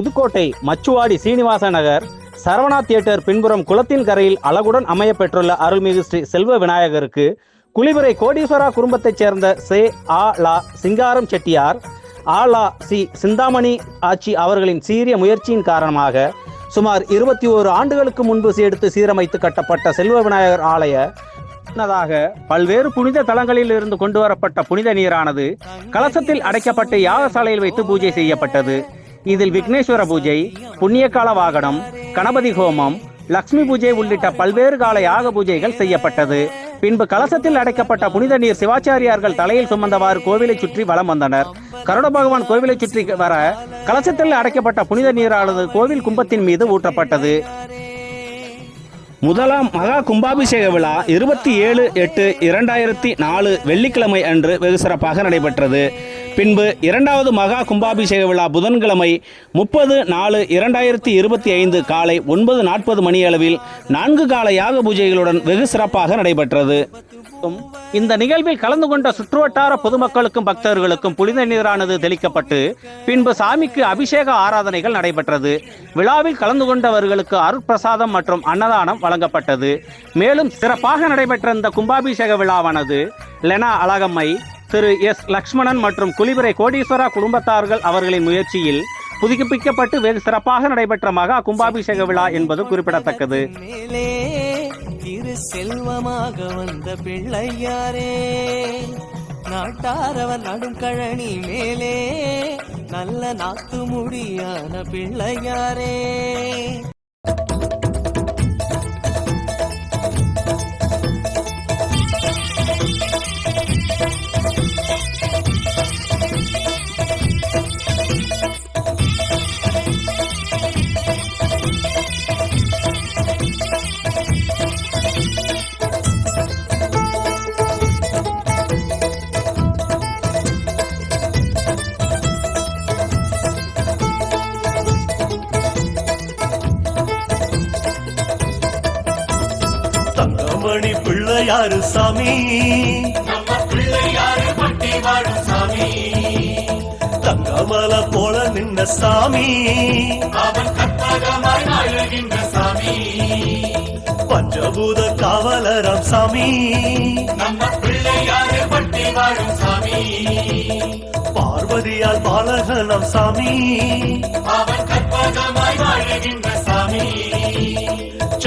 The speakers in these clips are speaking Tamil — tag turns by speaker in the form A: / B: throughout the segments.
A: புதுக்கோட்டை மச்சுவாடி சீனிவாச நகர் சரவணா தியேட்டர் பின்புறம் குளத்தின் கரையில் அழகுடன் அமைய பெற்றுள்ள அருள்மிகு ஸ்ரீ செல்வ விநாயகருக்கு குளிபுரை கோடீஸ்வரா குடும்பத்தைச் சேர்ந்த சே ஆ லா சிங்காரம் செட்டியார் ஆ லா சி சிந்தாமணி ஆட்சி அவர்களின் சீரிய முயற்சியின் காரணமாக சுமார் இருபத்தி ஓரு ஆண்டுகளுக்கு முன்பு எடுத்து சீரமைத்து கட்டப்பட்ட செல்வ விநாயகர் ஆலய முன்னதாக பல்வேறு புனித தலங்களில் இருந்து கொண்டு வரப்பட்ட புனித நீரானது கலசத்தில் அடைக்கப்பட்டு யாகசாலையில் வைத்து பூஜை செய்யப்பட்டது. இதில் விக்னேஸ்வர பூஜை புண்ணியகால வாகனம் கணபதி ஹோமம் லக்ஷ்மி பூஜை உள்ளிட்ட பல்வேறு கால யாக பூஜைகள் செய்யப்பட்டது. பின்பு கலசத்தில் அடைக்கப்பட்ட புனித நீர் சிவாச்சாரியார்கள் தலையில் சுமந்தவாறு கோவிலை சுற்றி வலம் வந்தனர். கருட பகவான் கோவிலை சுற்றி வர கலசத்தில் அடைக்கப்பட்ட புனித நீரானது கோவில் கும்பத்தின் மீது ஊற்றப்பட்டது. முதலாம் மகா கும்பாபிஷேக விழா இருபத்தி ஏழு எட்டு இரண்டாயிரத்தி நாலு வெள்ளிக்கிழமை அன்று வெகு சிறப்பாக நடைபெற்றது. பின்பு இரண்டாவது மகா கும்பாபிஷேக விழா புதன்கிழமை முப்பது நாலு இரண்டாயிரத்தி இருபத்தி ஐந்து காலை ஒன்பது நாற்பது மணியளவில் நான்கு கால யாக பூஜைகளுடன் வெகு சிறப்பாக நடைபெற்றது. இந்த நிகழ்வில் கலந்து கொண்ட சுற்றுவட்டார பொதுமக்களுக்கும் பக்தர்களுக்கும் புனித நீரானது தெளிக்கப்பட்டு பின்பு சாமிக்கு அபிஷேக ஆராதனைகள் நடைபெற்றது. விழாவில் கலந்து கொண்டவர்களுக்கு அருட்பிரசாதம் மற்றும் அன்னதானம் வழங்கப்பட்டது. மேலும் சிறப்பாக நடைபெற்ற இந்த கும்பாபிஷேக விழாவானது லெனா அழகம்மை திரு எஸ் லக்ஷ்மணன் மற்றும் குளிபுரை கோடீஸ்வரா குடும்பத்தார்கள் அவர்களின் முயற்சியில் புதுப்பிக்கப்பட்டு வெகு சிறப்பாக நடைபெற்ற மகா கும்பாபிஷேக விழா என்பது குறிப்பிடத்தக்கது.
B: மேலே செல்வமாக வந்த பிள்ளையாரே நாட்டாரவர் நடும் கழனி மேலே நல்ல நாத்து முடியான பிள்ளையாரே.
C: தங்கமணி பிள்ளையாரு சாமி. தங்கமல போல நின்ன சாமி. பஞ்சபூத காவலரம் சாமி. பார்வதியால் பாலகனம் சாமி.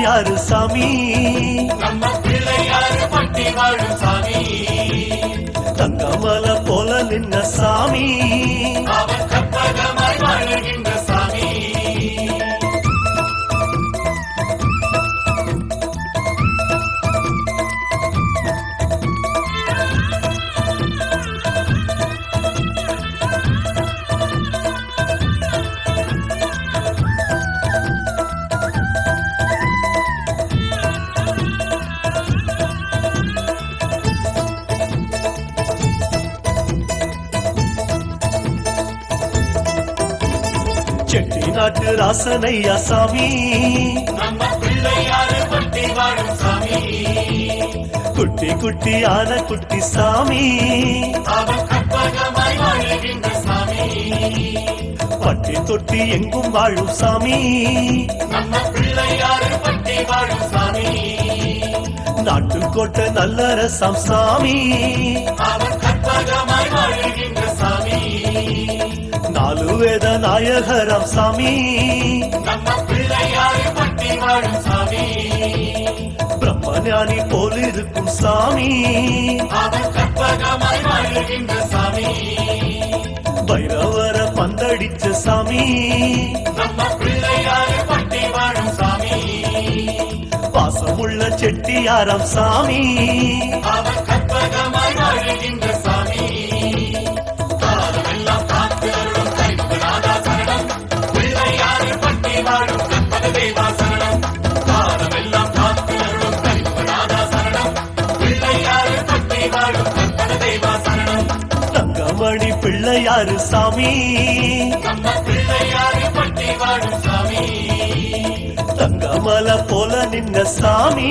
C: பிள்ளையாரு சாமி. தங்கமல செட்டி நாட்டு ராசனையா சாமி குட்டி குட்டி ஆன குட்டி சாமி. பட்டி தொட்டி எங்கும் வாழும் சாமி. நாட்டுக்கோட்டை நல்ல ரசம் சாமி. நாலு வேத நாயகரம் சாமி. பிரம்மஞானி போல் இருக்கும் சாமி. பைரவர பந்தடிச்ச சாமி. பாசமுள்ள செட்டியாரம் சாமி. தங்கமணி பிள்ளையாரு சாமி. தங்கமல போல நின்ன சாமி.